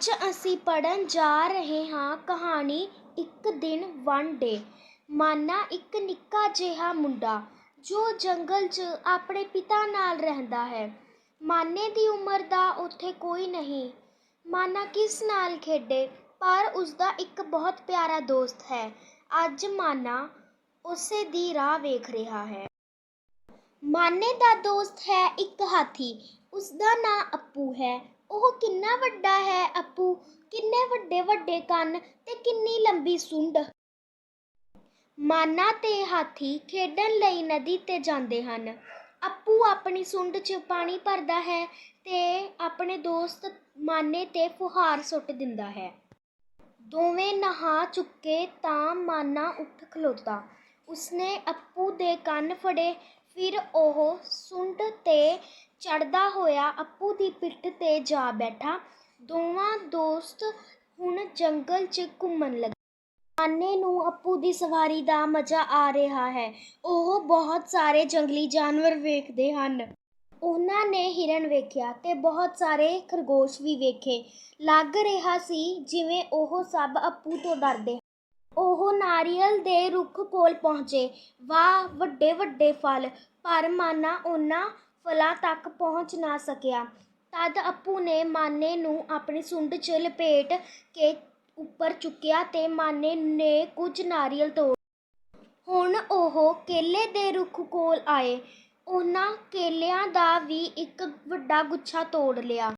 ਅੱਜ ਅਸੀਂ ਪੜ੍ਹਨ ਜਾ ਰਹੇ ਹਾਂ ਕਹਾਣੀ ਇੱਕ ਦਿਨ ਵਨ ਡੇ। ਮਾਨਾ ਇੱਕ ਨਿੱਕਾ ਜਿਹਾ ਮੁੰਡਾ ਜੋ ਜੰਗਲ 'ਚ ਆਪਣੇ ਪਿਤਾ ਨਾਲ ਰਹਿੰਦਾ ਹੈ। ਮਾਨੇ ਦੀ ਉਮਰ ਦਾ ਉੱਥੇ ਕੋਈ ਨਹੀਂ। ਮਾਨਾ ਕਿਸ ਨਾਲ ਖੇਡੇ, ਪਰ ਉਸਦਾ ਇੱਕ ਬਹੁਤ ਪਿਆਰਾ ਦੋਸਤ ਹੈ। ਅੱਜ ਮਾਨਾ ਉਸੇ ਦੀ ਰਾਹ ਵੇਖ ਰਿਹਾ ਹੈ। ਮਾਨੇ ਦਾ ਦੋਸਤ ਹੈ ਇੱਕ ਹਾਥੀ। ਉਸਦਾ ਨਾਂ ਅੱਪੂ ਹੈ। ਉਹ ਕਿੰਨਾ ਵੱਡਾ ਹੈ ਅੱਪੂ? ਕਿੰਨੇ ਵੱਡੇ ਵੱਡੇ ਕੰਨ ਤੇ ਕਿੰਨੀ ਲੰਬੀ ਸੁੰਡ? ਮਾਨਾ ਤੇ ਹਾਥੀ ਖੇਡਣ ਲਈ ਨਦੀ ਤੇ ਜਾਂਦੇ ਹਨ। ਅੱਪੂ ਆਪਣੀ ਸੁੰਡ 'ਚ ਪਾਣੀ ਭਰਦਾ ਹੈ ਤੇ ਆਪਣੇ ਦੋਸਤ ਮਾਨੇ ਤੇ ਫੁਹਾਰ ਸੁੱਟ ਦਿੰਦਾ ਹੈ। ਦੋਵੇਂ ਨਹਾ ਚੁੱਕੇ ਤਾਂ ਮਾਨਾ ਉੱਠ ਖਲੋਤਾ। ਉਸਨੇ ਅੱਪੂ ਦੇ ਕੰਨ ਫੜੇ, ਫਿਰ ਉਹ ਸੁੰਡ ਤੇ ਚੜਦਾ ਹੋਇਆ ਅੱਪੂ ਦੀ ਪਿੱਠ ਤੇ ਜਾ ਬੈਠਾ। ਦੋਵਾਂ ਦੋਸਤ ਹੁਣ ਜੰਗਲ 'ਚ ਘੁੰਮਣ ਲੱਗੇ। ਮਾਨੇ ਨੂੰ ਅੱਪੂ ਦੀ ਸਵਾਰੀ ਦਾ ਮਜ਼ਾ ਆ ਰਿਹਾ ਹੈ। ਉਹ ਬਹੁਤ ਸਾਰੇ ਜੰਗਲੀ ਜਾਨਵਰ ਵੇਖਦੇ ਹਨ। ਉਹਨਾਂ ਨੇ ਹਿਰਨ ਵੇਖਿਆ ਤੇ ਬਹੁਤ ਸਾਰੇ ਖਰਗੋਸ਼ ਵੀ ਵੇਖੇ। ਲੱਗ ਰਿਹਾ ਸੀ ਜਿਵੇਂ ਉਹ ਸਭ ਅੱਪੂ ਤੋਂ ਡਰਦੇ ਉਹ ਨਾਰੀਅਲ ਦੇ ਰੁੱਖ ਕੋਲ ਪਹੁੰਚੇ। ਵਾਹ ਵੱਡੇ ਵੱਡੇ ਫਲ। ਪਰ ਮਾਨਾ ਉਹਨਾਂ ਫਲਾਂ ਤੱਕ ਪਹੁੰਚ ਨਾ ਸਕਿਆ। ਤਦ ਅੱਪੂ ਨੇ ਮਾਨੇ ਨੂੰ ਆਪਣੀ ਸੁੰਡ 'ਚ ਲਪੇਟ ਕੇ ਉੱਪਰ ਚੁੱਕਿਆ ਤੇ ਮਾਨੇ ਨੇ ਕੁਝ ਨਾਰੀਅਲ ਤੋੜ ਹੁਣ ਉਹ ਕੇਲੇ ਦੇ ਰੁੱਖ ਕੋਲ ਆਏ। ਉਹਨਾਂ ਕੇਲਿਆਂ ਦਾ ਵੀ ਇੱਕ ਵੱਡਾ ਗੁੱਛਾ ਤੋੜ ਲਿਆ।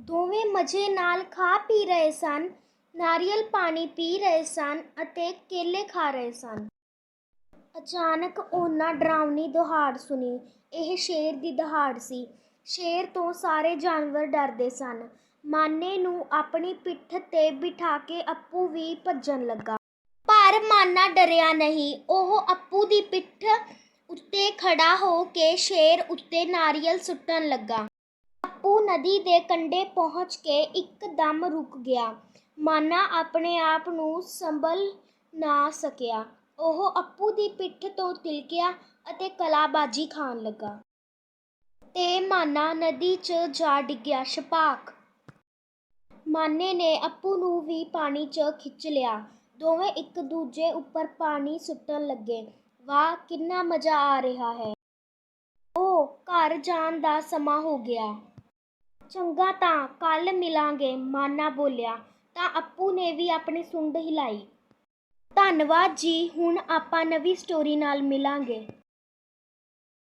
ਦੋਵੇਂ ਮਜ਼ੇ ਨਾਲ ਖਾ ਪੀ ਰਹੇ ਸਨ, ਨਾਰੀਅਲ ਪਾਣੀ ਪੀ ਰਹੇ ਸਨ ਅਤੇ ਕੇਲੇ ਖਾ ਰਹੇ ਸਨ। ਅਚਾਨਕ ਉਹਨਾਂ ਡਰਾਵਨੀ ਦਹਾੜ ਸੁਣੀ। ਇਹ ਸ਼ੇਰ ਦੀ ਦਹਾੜ ਸੀ। ਸ਼ੇਰ ਤੋਂ ਸਾਰੇ ਜਾਨਵਰ ਡਰਦੇ ਸਨ। ਮਾਨੇ ਨੂੰ ਆਪਣੀ ਪਿੱਠ ਤੇ ਬਿਠਾ ਕੇ ਅੱਪੂ ਵੀ ਭੱਜਣ ਲੱਗਾ। ਪਰ ਮਾਨਾ ਡਰਿਆ ਨਹੀਂ। ਉਹ ਅੱਪੂ ਦੀ ਪਿੱਠ ਉੱਤੇ ਖੜਾ ਹੋ ਕੇ ਸ਼ੇਰ ਉੱਤੇ ਨਾਰੀਅਲ ਸੁੱਟਣ ਲੱਗਾ। ਅੱਪੂ ਨਦੀ ਦੇ ਕੰਢੇ ਪਹੁੰਚ ਕੇ ਇੱਕਦਮ ਰੁਕ ਗਿਆ। ਮਾਨਾ ਆਪਣੇ ਆਪ ਨੂੰ ਸੰਭਲ ਨਾ ਸਕਿਆ। ਉਹ ਅੱਪੂ ਦੀ ਪਿੱਠ ਤੋਂ ਤਿਲਕਿਆ ਅਤੇ ਕਲਾਬਾਜੀ ਖਾਣ ਲੱਗਾ। ਤੇ ਮਾਨਾ ਨਦੀ 'ਚ ਜਾ ਡਿੱਗਿਆ ਛਪਾਕ। ਮਾਨੇ ਨੇ ਅੱਪੂ ਨੂੰ ਵੀ ਪਾਣੀ 'ਚ ਖਿੱਚ ਲਿਆ। ਦੋਵੇਂ ਇੱਕ ਦੂਜੇ ਉੱਪਰ ਪਾਣੀ ਸੁੱਟਣ ਲੱਗੇ। ਵਾਹ, ਕਿੰਨਾ ਮਜ਼ਾ ਆ ਰਿਹਾ ਹੈ। ਉਹ ਘਰ ਜਾਣ ਦਾ ਸਮਾਂ ਹੋ ਗਿਆ। ਚੰਗਾ ਤਾਂ ਕੱਲ ਮਿਲਾਂਗੇ, ਮਾਨਾ ਬੋਲਿਆ। ਤਾਂ ਅੱਪੂ ਨੇ ਵੀ ਆਪਣੀ ਸੁੰਡ ਹਿਲਾਈ। ਧੰਨਵਾਦ ਜੀ ਹੁਣ ਆਪਾਂ ਨਵੀਂ ਸਟੋਰੀ ਨਾਲ ਮਿਲਾਂਗੇ।